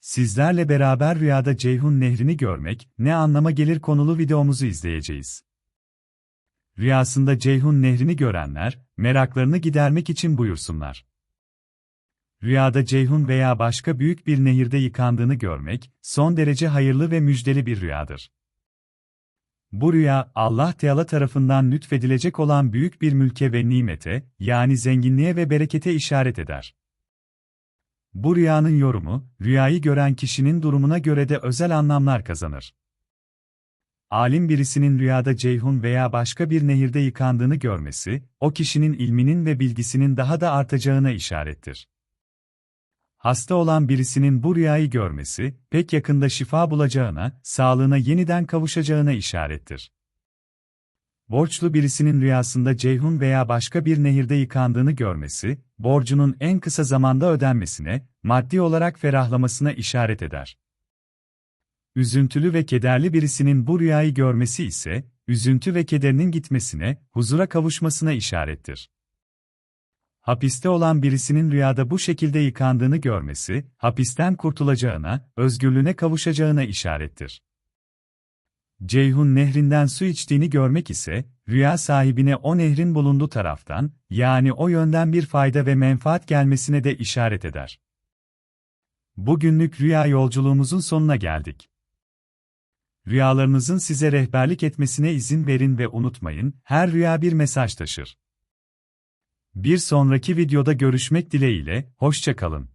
Sizlerle beraber rüyada Ceyhun Nehri'ni görmek ne anlama gelir konulu videomuzu izleyeceğiz. Rüyasında Ceyhun Nehri'ni görenler, meraklarını gidermek için buyursunlar. Rüyada Ceyhun veya başka büyük bir nehirde yıkandığını görmek, son derece hayırlı ve müjdeli bir rüyadır. Bu rüya, Allah Teala tarafından lütfedilecek olan büyük bir mülke ve nimete, yani zenginliğe ve berekete işaret eder. Bu rüyanın yorumu, rüyayı gören kişinin durumuna göre de özel anlamlar kazanır. Alim birisinin rüyada Ceyhun veya başka bir nehirde yıkandığını görmesi, o kişinin ilminin ve bilgisinin daha da artacağına işarettir. Hasta olan birisinin bu rüyayı görmesi, pek yakında şifa bulacağına, sağlığına yeniden kavuşacağına işarettir. Borçlu birisinin rüyasında Ceyhun veya başka bir nehirde yıkandığını görmesi, borcunun en kısa zamanda ödenmesine, maddi olarak ferahlamasına işaret eder. Üzüntülü ve kederli birisinin bu rüyayı görmesi ise, üzüntü ve kederinin gitmesine, huzura kavuşmasına işarettir. Hapiste olan birisinin rüyada bu şekilde yıkandığını görmesi, hapisten kurtulacağına, özgürlüğüne kavuşacağına işarettir. Ceyhun nehrinden su içtiğini görmek ise, rüya sahibine o nehrin bulunduğu taraftan, yani o yönden bir fayda ve menfaat gelmesine de işaret eder. Bugünlük rüya yolculuğumuzun sonuna geldik. Rüyalarınızın size rehberlik etmesine izin verin ve unutmayın, her rüya bir mesaj taşır. Bir sonraki videoda görüşmek dileğiyle, hoşça kalın.